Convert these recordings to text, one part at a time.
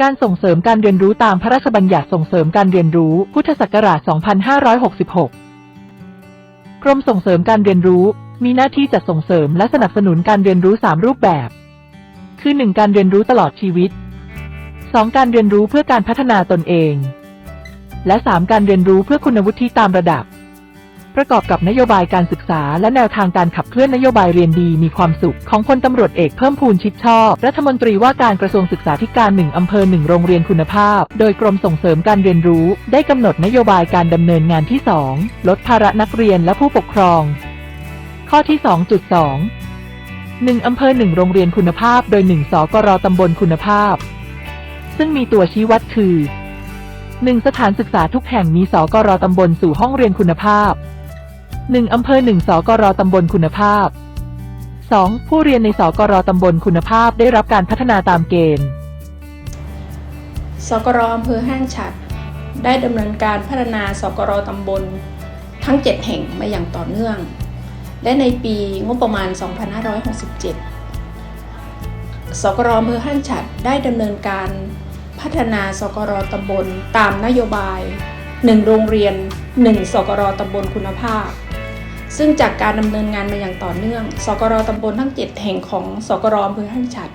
การส่งเสริมการเรียนรู้ตามพระราชบัญญัติส่งเสริมการเรียนรู้ พุทธศักราช 2566 กรมส่งเสริมการเรียนรู้ มีหน้าที่จัดส่งเสริมและสนับสนุนการเรียนรู้ 3 รูปแบบ คือ 1. การเรียนรู้ตลอดชีวิต 2. การเรียนรู้เพื่อการพัฒนาตนเอง และ 3. การเรียนรู้เพื่อคุณวุฒิตามระดับ ประกอบกับนโยบายการศึกษา และแนวทางการขับเคลื่อนนโยบายเรียนดีมีความสุขของพลตำรวจเอกเพิ่มพูนชิดชอบ รัฐมนตรีว่าการกระทรวงศึกษาธิการหนึ่งอำเภอหนึ่งโรงเรียนคุณภาพ โดยกรมส่งเสริมการเรียนรู้ ได้กำหนดนโยบายการดำเนินงานที่ 2 ลดภาระนักเรียนและผู้ปกครอง ข้อที่ 2.2 1อำเภอหนึ่งโรงเรียนคุณภาพ โดย1สกรตำบลคุณภาพ ซึ่งมีตัวชี้วัดคือ 1. สถานศึกษาทุกแห่งมีสกรตำบลสู่ห้องเรียนคุณภาพ 1. อำเภอ 1 สกรตำบลคุณภาพ 2. ผู้เรียนในสกรตำบลคุณภาพได้รับการพัฒนาตามเกณฑ์ สกรอำเภอห้างฉัด ได้ดำเนินการพัฒนาสกรตำบล ทั้ง 7 แห่งมาอย่างต่อเนื่อง และในปีงบประมาณ 2567 สกรอำเภอห้างฉัดได้ดำเนินการพัฒนาสกรตำบลตามนโยบาย 1 โรงเรียน 1 สกรตำบลคุณภาพ ซึ่งจากการดำเนินงานมาอย่างต่อเนื่อง สกรตำบลทั้ง 7 แห่งของสกรอำเภอห้านฉัด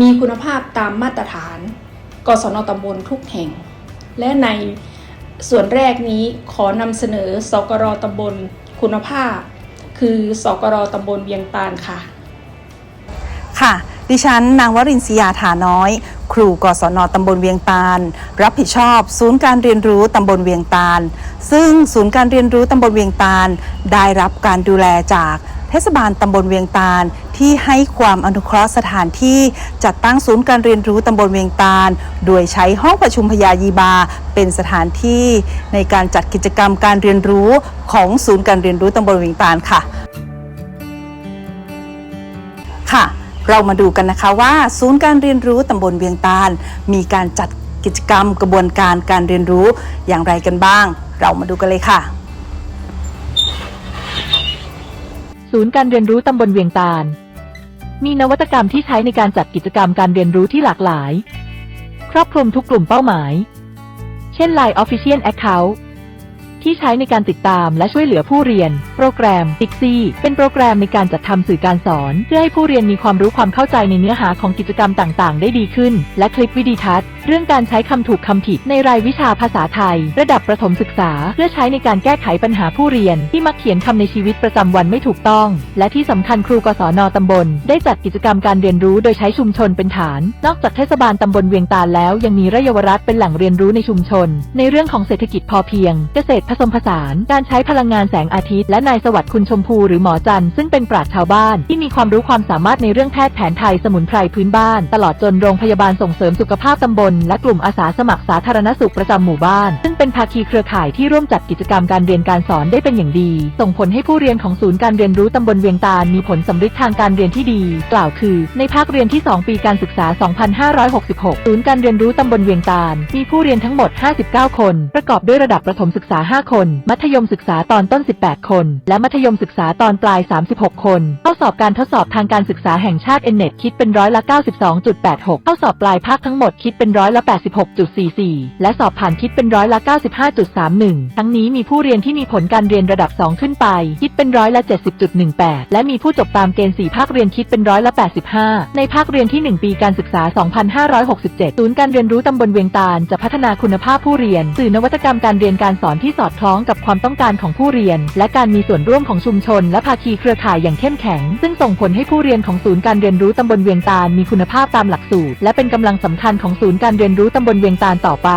มีคุณภาพตามมาตรฐาน กศนตำบลทุกแห่ง และในส่วนแรกนี้ขอนำเสนอสกรตำบลคุณภาพ คือสกรตำบลเวียงตาลค่ะ ค่ะ ดิฉัน นางวรินทร์ศรียาถาน้อย ครูกศนตำบลเวียงตาล รับผิดชอบ ศูนย์การเรียนรู้ตำบลเวียงตาล ซึ่งศูนย์การเรียนรู้ตำบลเวียงตาล ได้รับการดูแลจากเทศบาลตำบลเวียงตาล ที่ให้ความอนุเคราะห์สถานที่จัดตั้งศูนย์การเรียนรู้ตำบลเวียงตาล โดยใช้ห้องประชุมพยายีบา เป็นสถานที่ในการจัดกิจกรรมการเรียนรู้ของศูนย์การเรียนรู้ตำบลเวียงตาลค่ะ ค่ะ เรามาดูกันนะคะว่า ศูนย์การเรียนรู้ตำบลเวียงตาล มีการจัดกิจกรรมกระบวนการการเรียนรู้อย่างไรกันบ้าง เรามาดูกันเลยค่ะ ศูนย์การเรียนรู้ตำบลเวียงตาล มีนวัตกรรมที่ใช้ในการจัดกิจกรรมการเรียนรู้ที่หลากหลาย ครอบคลุมทุกกลุ่มเป้าหมาย เช่น Line Official Account ที่ใช้ในการติดตามและช่วยเหลือผู้เรียน โปรแกรม Dixie เป็นโปรแกรมในการจัดทำสื่อการสอน เพื่อให้ผู้เรียนมีความรู้ความเข้าใจในเนื้อหาของกิจกรรมต่าง ๆ ได้ดีขึ้น และคลิปวิดีทัศน์ เรื่องการใช้คำถูกคำผิดในรายวิชาภาษาไทย ระดับประถมศึกษา เพื่อใช้ในการแก้ไขปัญหาผู้เรียน ที่มักเขียนคำในชีวิตประจำวันไม่ถูกต้อง และที่สำคัญครูกศนตำบล ได้จัดกิจกรรมการเรียนรู้โดยใช้ชุมชนเป็นฐาน นอกจากเทศบาลตำบลเวียงตาแล้ว ยังมีระยาวรัฐเป็นแหล่งเรียนรู้ในชุมชน ในเรื่องของเศรษฐกิจพอเพียง เกษตรผสมผสาน การใช้พลังงานแสงอาทิตย์และนายสวัสดิ์คุณชมพูหรือหมอจันซึ่งเป็นปราชญ์ชาวบ้านที่มีความรู้ความสามารถในเรื่องแพทย์แผนไทยสมุนไพรพื้นบ้าน ตลอดจนโรงพยาบาลส่งเสริมสุขภาพตำบล และกลุ่มอาสาสมัครสาธารณสุขประจำหมู่บ้าน ซึ่งเป็นภาคีเครือข่ายที่ร่วมจัดกิจกรรมการเรียนการสอนได้เป็นอย่างดี ส่งผลให้ผู้เรียนของศูนย์การเรียนรู้ตำบลเวียงตาลมีผลสำเร็จทางการเรียนที่ดี กล่าวคือ ในภาคเรียนที่ 2 ปีการศึกษา 2566 ศูนย์การเรียนรู้ตำบลเวียงตาลมีผู้เรียนทั้งหมด 59 คน ประกอบด้วยระดับประถมศึกษา5 คน มัธยมศึกษาตอนต้น 18 คน และมัธยมศึกษาตอนปลาย 36 คนเข้าสอบการทดสอบทางการศึกษาแห่งชาติ NNET คิดเป็นร้อยละ 92.86เข้าสอบปลายภาคทั้งหมดคิดเป็นร้อยละ 86.44 และสอบผ่านคิดเป็นร้อยละ 95.31 ทั้งนี้มีผู้เรียนที่มีผลการเรียนระดับ 2 ขึ้นไป คิดเป็นร้อยละ 70.18 และมีผู้จบตามเกณฑ์ 4 ภาคเรียนคิดเป็นร้อยละ 85 ในภาคเรียนที่ 1 ปีการศึกษา 2567 ศูนย์การเรียนรู้ตำบลเวียงตาลจะพัฒนาคุณภาพผู้เรียน สื่อนวัตกรรมการเรียนการสอนที่สออดคล้องกับความต้องการของผู้เรียน และการมีส่วนร่วมของชุมชน และภาคีเครือข่ายอย่างเข้มแข็ง ซึ่งส่งผลให้ผู้เรียนของศูนย์การเรียนรู้ตำบลเวียงตาลมีคุณภาพตามหลักสูตร และเป็นกำลังสำคัญของศูนย์การเรียนรู้ตำบลเวียงตาลต่อไป